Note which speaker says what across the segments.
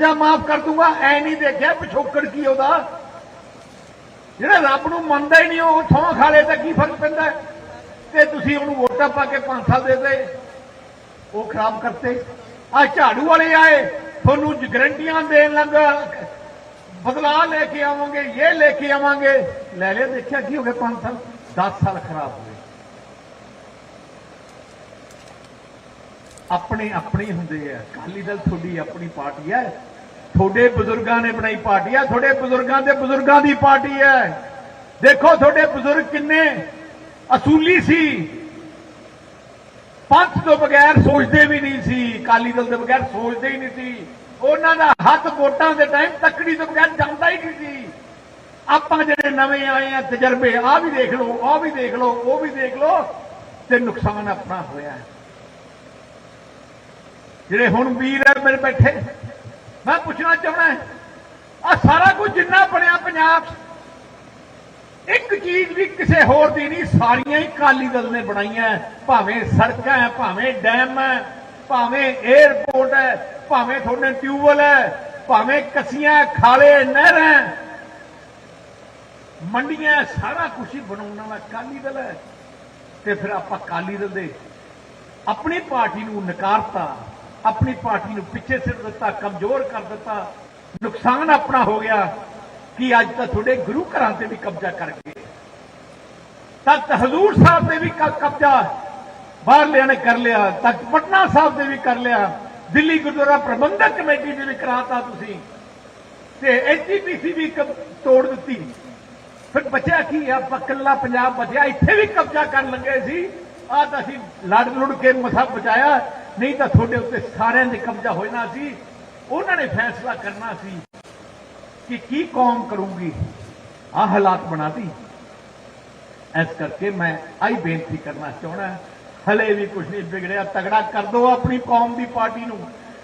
Speaker 1: ਜਾਂ ਮਾਫ ਕਰ ਦੂੰਗਾ, ਐ ਨਹੀਂ ਦੇਖਿਆ ਪਿਛੋਕੜ ਕੀ ਉਹਦਾ ਜਿਹੜਾ ਰੱਬ ਨੂੰ ਮੰਨਦਾ ਹੀ ਨਹੀਂ, ਉਹ ਥੋਂ ਖਾਲੇ ਤਾਂ ਕੀ ਫ਼ਰਕ ਪੈਂਦਾ? ਤੇ ਤੁਸੀਂ ਉਹਨੂੰ ਵੋਟਾਂ ਪਾ ਕੇ 5 ਸਾਲ ਦੇ ਦੇ ਉਹ ਖਰਾਬ ਕਰਤੇ। ਆ ਝਾੜੂ ਵਾਲੇ ਆਏ, ਤੁਹਾਨੂੰ ਗਰੰਟੀਆਂ ਦੇਣ ਲੱਗਾ ਬਦਲਾ ਲੈ ਕੇ ਆਵਾਂਗੇ, ਇਹ ਲੈ ਕੇ ਆਵਾਂਗੇ। ਲੈ ਲਿਆ, ਦੇਖਿਆ ਕੀ ਹੋ ਗਿਆ 5 ਸਾਲ? 10 ਸਾਲ ਖਰਾਬ ਹੋ ਆਪਣੇ ਆਪਣੇ ਹੁੰਦੇ ਆ। ਅਕਾਲੀ ਦਲ ਤੁਹਾਡੀ ਆਪਣੀ ਪਾਰਟੀ ਹੈ ਤੁਹਾਡੇ ਬਜ਼ੁਰਗਾਂ ਨੇ ਬਣਾਈ ਪਾਰਟੀ ਹੈ ਤੁਹਾਡੇ ਬਜ਼ੁਰਗਾਂ ਦੇ ਬਜ਼ੁਰਗਾਂ ਦੀ ਪਾਰਟੀ ਹੈ ਦੇਖੋ ਤੁਹਾਡੇ ਬਜ਼ੁਰਗ ਕਿੰਨੇ ਅਸੂਲੀ ਸੀ। ਪੰਥ ਤੋਂ ਬਗੈਰ ਸੋਚਦੇ ਵੀ ਨਹੀਂ ਸੀ। ਅਕਾਲੀ ਦਲ ਦੇ ਬਗੈਰ ਸੋਚਦੇ ਹੀ ਨਹੀਂ ਸੀ। ਉਹਨਾਂ ਦਾ ਹੱਥ ਵੋਟਾਂ ਦੇ ਟਾਈਮ ਤੱਕੜੀ ਤੋਂ ਬਗੈਰ ਜਾਂਦਾ ਹੀ ਨਹੀਂ ਸੀ। ਆਪਾਂ ਜਿਹੜੇ ਨਵੇਂ ਆਏ ਆ, ਤਜਰਬੇ ਆ ਵੀ ਦੇਖ ਲਓ ਆ ਵੀ ਦੇਖ ਲਓ, ਉਹ ਵੀ ਦੇਖ ਲਓ ਤੇ ਨੁਕਸਾਨ ਆਪਣਾ ਹੋਇਆ। ਹੈ ਜਿਹੜੇ ਹੁਣ ਵੀਰ ਹੈ ਮੇਰੇ ਬੈਠੇ। ਮੈਂ ਪੁੱਛਣਾ ਚਾਹਣਾ ਆ ਸਾਰਾ ਕੁਝ ਜਿੰਨਾ ਬਣਿਆ ਪੰਜਾਬ 'ਚ, ਇੱਕ ਚੀਜ਼ ਵੀ ਕਿਸੇ ਹੋਰ ਦੀ ਨਹੀਂ, ਸਾਰੀਆਂ ਹੀ ਕਾਲੀ ਦਲ ਨੇ ਬਣਾਈਆਂ ਭਾਵੇਂ ਸੜਕਾਂ ਹੈ, ਭਾਵੇਂ ਡੈਮ ਹੈ, ਭਾਵੇਂ 에ਅਰਪੋਰਟ ਹੈ, ਭਾਵੇਂ ਤੁਹਾਡੇ ਟਿਊਬਵੈਲ ਹੈ, ਭਾਵੇਂ ਕਸੀਆਂ, ਖਾਲੇ ਨਹਿਰਾਂ ਮੰਡੀਆਂ ਸਾਰਾ ਕੁਝ ਹੀ ਬਣਾਉਣ ਵਾਲਾ ਕਾਲੀ ਦਲ ਹੈ। ਤੇ ਫਿਰ ਆਪਾਂ ਕਾਲੀ ਦਲ ਦੇ ਆਪਣੀ ਪਾਰਟੀ ਨੂੰ ਨਕਾਰਤਾ। ਆਪਣੀ ਪਾਰਟੀ ਨੂੰ ਪਿੱਛੇ ਸਿੱਟ ਦਿੱਤਾ, ਕਮਜ਼ੋਰ ਕਰ ਦਿੱਤਾ। ਨੁਕਸਾਨ ਆਪਣਾ ਹੋ ਗਿਆ ਕਿ ਅੱਜ ਤਾਂ ਤੁਹਾਡੇ ਗੁਰੂ ਘਰਾਂ ਤੇ ਵੀ ਕਬਜ਼ਾ ਕਰ ਗਏ। ਤਖਤ ਹਜ਼ੂਰ ਸਾਹਿਬ ਤੇ ਵੀ ਕਬਜ਼ਾ, ਬਾਹਰਲਿਆਂ ਨੇ ਕਰ ਲਿਆ ਤਖਤ ਪਟਨਾ ਸਾਹਿਬ ਤੇ ਵੀ ਕਰ ਲਿਆ, ਦਿੱਲੀ ਗੁਰਦੁਆਰਾ ਪ੍ਰਬੰਧਕ ਕਮੇਟੀ ਤੇ ਵੀ ਕਰਾਤਾ ਤੁਸੀਂ। ਤੇ ਐਚਪੀਸੀ ਵੀ ਤੋੜ ਦਿੱਤੀ। ਫਿਰ ਬਚਿਆ ਕੀ ਆ? ਪੱਕਲਾ ਪੰਜਾਬ ਬਚਿਆ, ਇੱਥੇ ਵੀ ਕਬਜ਼ਾ ਕਰਨ ਲੱਗੇ ਸੀ। ਆ ਤਾਂ ਅਸੀਂ ਲੜ ਲੁੜ ਕੇ ਮਸਾ ਬਚਾਇਆ। ਨਹੀਂ ਤਾਂ ਤੁਹਾਡੇ ਉੱਤੇ ਸਾਰਿਆਂ ਦੇ ਕਬਜ਼ਾ ਹੋ ਜਾਣਾ ਸੀ। ਉਹਨਾਂ ਨੇ ਫੈਸਲਾ ਕਰਨਾ ਸੀ ਕਿ ਕੀ ਕੌਮ ਕਰੂਗੀ। ਆ ਹਾਲਾਤ ਬਣਾਤੀ। ਇਸ ਕਰਕੇ ਮੈਂ ਆਈ ਬੇਨਤੀ ਕਰਨਾ ਚਾਹਣਾ ਹਲੇ ਵੀ ਕੁਝ ਨਹੀਂ ਵਿਗੜਿਆ। ਤਗੜਾ ਕਰ ਦੋ ਆਪਣੀ ਕੌਮ ਦੀ ਪਾਰਟੀ ਨੂੰ।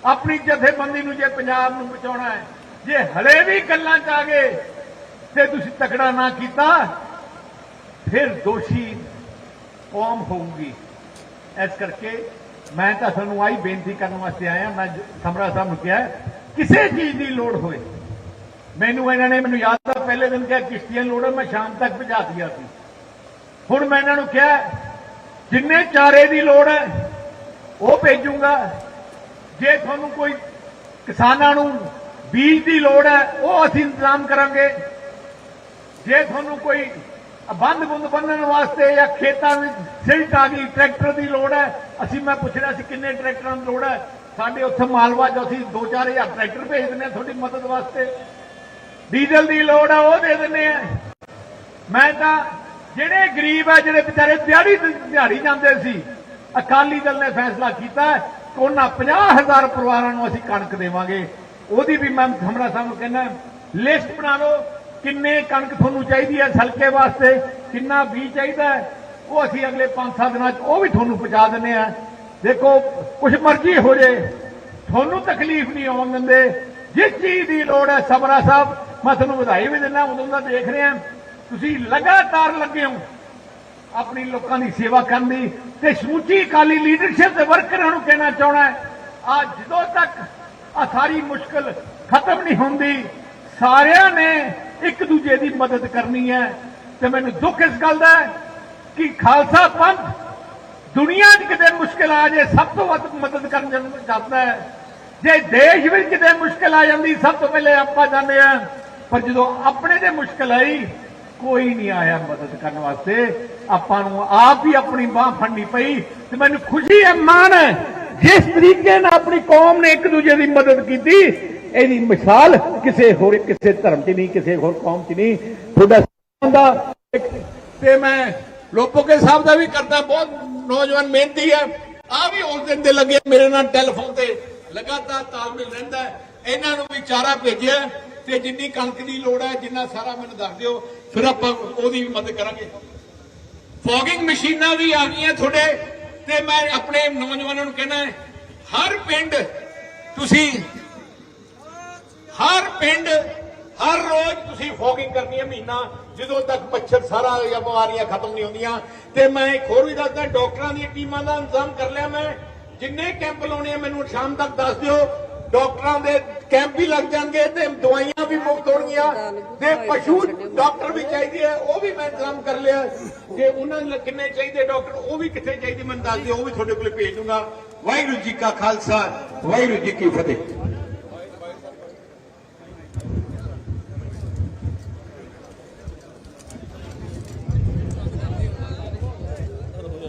Speaker 1: ਆਪਣੀ ਜਥੇਬੰਦੀ ਨੂੰ ਜੇ ਪੰਜਾਬ ਨੂੰ ਬਚਾਉਣਾ ਹੈ। ਜੇ ਹਲੇ ਵੀ ਗੱਲਾਂ ਚ ਆ ਗਏ, ਤੇ ਤੁਸੀਂ ਤਕੜਾ ਨਾ ਕੀਤਾ, ਫਿਰ ਦੋਸ਼ੀ ਕੌਮ ਹੋਊਗੀ। ਇਸ ਕਰਕੇ ਮੈਂ ਤਾਂ ਤੁਹਾਨੂੰ ਆਈ ਬੇਨਤੀ ਕਰਨ ਵਾਸਤੇ ਆਇਆ, ਮੈਂ ਸਮਰਾ ਸਾਹਿਬ ਨੂੰ ਕਿਹਾ, ਕਿਸੇ ਚੀਜ਼ ਦੀ ਲੋੜ ਹੋਏ। ਮੈਨੂੰ ਇਹਨਾਂ ਨੇ ਮੈਨੂੰ ਯਾਦ ਆ, ਪਹਿਲੇ ਦਿਨ ਕਿਹਾ ਕਿਸ਼ਤੀਆਂ ਲੋੜ ਹੈ ਮੈਂ ਸ਼ਾਮ ਤੱਕ ਭਜਾ ਦਿਆ ਸੀ। ਹੁਣ ਮੈਂ ਇਹਨਾਂ ਨੂੰ ਕਿਹਾ, ਜਿੰਨੇ ਚਾਰੇ ਦੀ ਲੋੜ ਹੈ, ਉਹ ਭੇਜੂਗਾ। ਜੇ ਤੁਹਾਨੂੰ ਕੋਈ ਕਿਸਾਨਾਂ ਨੂੰ ਬੀਜ ਦੀ ਲੋੜ ਹੈ, ਉਹ ਅਸੀਂ ਇੰਤਜ਼ਾਮ ਕਰਾਂਗੇ। ਜੇ ਤੁਹਾਨੂੰ ਕੋਈ ਬੰਦ ਬੁੰਦ ਬੰਨਣ ਵਾਸਤੇ ਜਾਂ ਖੇਤਾਂ ਵਿੱਚ ਸਿਲਟ ਆ ਗਈ ਟਰੈਕਟਰ ਦੀ ਲੋੜ ਹੈ। ਅਸੀਂ ਮੈਂ ਪੁੱਛ ਰਿਹਾ ਸੀ ਕਿੰਨੇ ਟਰੈਕਟਰਾਂ ਦੀ ਲੋੜ ਹੈ। ਸਾਡੇ ਉੱਥੇ ਮਾਲਵਾ ਜੋ ਅਸੀਂ 2-4000 ਟਰੈਕਟਰ ਭੇਜ ਦਿੰਦੇ ਹਾਂ ਤੁਹਾਡੀ ਮਦਦ ਵਾਸਤੇ। ਡੀਜ਼ਲ ਦੀ ਲੋੜ ਆ, ਉਹ ਦੇ ਦਿੰਦੇ ਆ ਮੈਂ ਤਾਂ ਜਿਹੜੇ ਗਰੀਬ ਆ, ਜਿਹੜੇ ਵਿਚਾਰੇ ਦਿਹਾੜੀ ਦਿਹਾੜੀ ਜਾਂਦੇ ਸੀ, ਅਕਾਲੀ ਦਲ ਨੇ ਫੈਸਲਾ ਕੀਤਾ ਹੈ, ਕਿ ਉਹਨਾਂ 50000 ਪਰਿਵਾਰਾਂ ਨੂੰ ਅਸੀਂ ਕਣਕ ਦੇਵਾਂਗੇ। ਉਹਦੀ ਵੀ ਮੈਂ ਹਮਰਾ ਸਾਹਿਬ ਨੂੰ ਕਹਿੰਦਾ, ਲਿਸਟ ਬਣਾ ਲਓ। ਕਿੰਨੇ ਕਣਕ ਤੁਹਾਨੂੰ ਚਾਹੀਦੀ ਹੈ ਸਲਕੇ ਵਾਸਤੇ? ਕਿੰਨਾ ਬੀ ਚਾਹੀਦਾ ਉਹ ਅਸੀਂ ਅਗਲੇ 5-7 ਦਿਨਾਂ 'ਚ ਉਹ ਵੀ ਤੁਹਾਨੂੰ ਪਹੁੰਚਾ ਦਿੰਦੇ ਆ ਦੇਖੋ, ਕੁਛ ਮਰਜ਼ੀ ਹੋ ਜੇ। ਤੁਹਾਨੂੰ ਤਕਲੀਫ ਨਹੀਂ ਆਉਣ ਦਿੰਦੇ। ਜਿਸ ਚੀਜ਼ ਦੀ ਲੋੜ ਹੈ, ਸਬਰਾ ਸਾਹਿਬ, ਮੈਂ ਤੁਹਾਨੂੰ ਵਧਾਈ ਵੀ ਦਿੰਦਾ, ਉਦੋਂ ਦਾ ਦੇਖ ਰਿਹਾ ਤੁਸੀਂ ਲਗਾਤਾਰ ਲੱਗੇ ਹੋ ਆਪਣੀ ਲੋਕਾਂ ਦੀ ਸੇਵਾ ਕਰਨ ਦੀ ਤੇ ਸਮੁੱਚੀ ਅਕਾਲੀ ਲੀਡਰਸ਼ਿਪ ਦੇ ਵਰਕਰਾਂ ਨੂੰ ਕਹਿਣਾ ਚਾਹਣਾ ਆ ਜਦੋਂ ਤੱਕ ਆ ਸਾਰੀ ਮੁਸ਼ਕਲ ਖਤਮ ਨਹੀਂ ਹੁੰਦੀ, ਸਾਰਿਆਂ ਨੇ ਇੱਕ ਦੂਜੇ ਦੀ ਮਦਦ ਕਰਨੀ ਹੈ। ਤੇ ਮੈਨੂੰ ਦੁੱਖ ਇਸ ਗੱਲ ਦਾ ਹੈ ਕਿ ਖਾਲਸਾ ਪੰਥ ਦੁਨੀਆ 'ਚ ਕਿਤੇ ਮੁਸ਼ਕਲ ਆ ਜੇ, ਸਭ ਤੋਂ ਵੱਧ ਮਦਦ ਕਰਨ ਜਨ- ਜਾਂਦਾ ਹੈ। ਜੇ ਦੇਸ਼ ਵਿੱਚ ਕਿਤੇ ਮੁਸ਼ਕਲ ਆ ਜਾਂਦੀ, ਸਭ ਤੋਂ ਪਹਿਲੇ ਆਪਾਂ ਜਾਂਦੇ ਆ ਪਰ ਜਦੋਂ ਆਪਣੇ ਤੇ ਮੁਸ਼ਕਲ ਆਈ, ਕੋਈ ਨਹੀਂ ਆਇਆ ਮਦਦ ਕਰਨ ਵਾਸਤੇ। ਆਪਾਂ ਨੂੰ ਆਪ ਹੀ ਆਪਣੀ ਬਾਹ ਫੜਨੀ ਪਈ ਤੇ ਮੈਨੂੰ ਖੁਸ਼ੀ ਹੈ, ਮਾਣ ਹੈ। ਜਿਸ ਤਰੀਕੇ ਨਾਲ ਆਪਣੀ ਕੌਮ ਨੇ ਇੱਕ ਦੂਜੇ ਦੀ ਮਦਦ ਕੀਤੀ ਇਹਦੀ ਮਿਸਾਲ ਕਿਸੇ ਹੋਰ, ਕਿਸੇ ਧਰਮ 'ਚ ਨਹੀਂ, ਕਿਸੇ ਹੋਰ ਕੌਮ 'ਚ ਨਹੀਂ। ਤੁਹਾਡਾ ਦਾ ਤੇ ਮੈਂ ਲੋਪੋਕੇ ਸਾਹਿਬ ਦਾ ਵੀ ਕਰਦਾ, ਬਹੁਤ ਨੌਜਵਾਨ ਮਿਹਨਤੀ ਹੈ। ਆ ਵੀ ਉਸ ਦਿਨ ਦੇ ਲੱਗੇ, ਮੇਰੇ ਨਾਲ ਟੈਲੀਫੋਨ ਤੇ ਲਗਾਤਾਰ ਤਾਲਮੇਲ ਰਹਿੰਦਾ ਇਹਨਾਂ ਨੂੰ ਵੀ ਚਾਰਾ ਭੇਜਿਆ ਤੇ ਜਿੰਨੀ ਕਣਕ ਦੀ ਲੋੜ ਹੈ, ਜਿੰਨਾ ਸਾਰਾ ਮੈਨੂੰ ਦੱਸ ਦਿਓ, ਫਿਰ ਆਪਾਂ ਉਹਦੀ ਵੀ ਮਦਦ ਕਰਾਂਗੇ। ਫੋਗਿੰਗ ਮਸ਼ੀਨਾਂ ਵੀ ਆ ਗਈਆਂ ਤੁਹਾਡੇ, ਤੇ ਮੈਂ ਆਪਣੇ ਨੌਜਵਾਨਾਂ ਨੂੰ ਕਹਿੰਦਾ ਹਰ ਪਿੰਡ ਤੁਸੀਂ ਹਰ ਪਿੰਡ, ਹਰ ਰੋਜ਼ ਤੁਸੀਂ ਫੋਗਿੰਗ ਕਰਨੀ ਹੈ ਮਹੀਨਾ, ਜਦੋਂ ਤੱਕ ਮੱਛਰ ਸਾਰਾ ਜਾਂ ਬਿਮਾਰੀਆਂ ਖਤਮ ਨਹੀਂ ਹੁੰਦੀਆਂ। ਤੇ ਮੈਂ ਇੱਕ ਹੋਰ ਵੀ ਦੱਸਦਾ, ਡਾਕਟਰਾਂ ਦੀਆਂ ਟੀਮਾਂ ਦਾ ਇੰਤਜ਼ਾਮ ਕਰ ਲਿਆ ਮੈਂ। ਜਿੰਨੇ ਕੈਂਪ ਲਾਉਣੇ ਆ, ਮੈਨੂੰ ਸ਼ਾਮ ਤੱਕ ਦੱਸ ਦਿਓ। ਡਾਕਟਰਾਂ ਦੇ ਕੈਂਪ ਵੀ ਲੱਗ ਜਾਣਗੇ ਤੇ ਦਵਾਈਆਂ ਵੀ ਮੁਫਤ ਹੋਣਗੀਆਂ। ਤੇ ਪਸ਼ੂ ਡਾਕਟਰ ਵੀ ਚਾਹੀਦੇ ਆ, ਉਹ ਵੀ ਮੈਂ ਇੰਤਜ਼ਾਮ ਕਰ ਲਿਆ। ਜੇ ਉਹਨਾਂ ਨੂੰ ਕਿੰਨੇ ਚਾਹੀਦੇ ਡਾਕਟਰ, ਉਹ ਵੀ ਕਿੱਥੇ ਚਾਹੀਦੇ, ਮੈਨੂੰ ਦੱਸ ਦਿਓ, ਉਹ ਵੀ ਤੁਹਾਡੇ ਕੋਲ ਭੇਜ ਦੂੰਗਾ। ਵਾਹਿਗੁਰੂ ਜੀ ਕਾ ਖਾਲਸਾ, ਵਾਹਿਗੁਰੂ ਜੀ ਕੀ ਫਤਿਹ।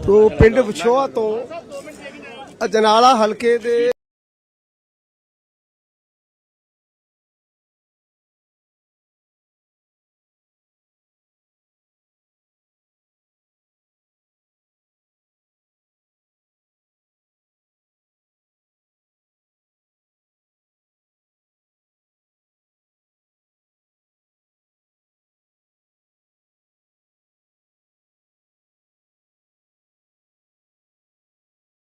Speaker 2: ਤੋਂ ਪਿੰਡ ਵਿਛੋਆ ਤੋਂ ਅਜਨਾਲਾ ਹਲਕੇ ਦੇ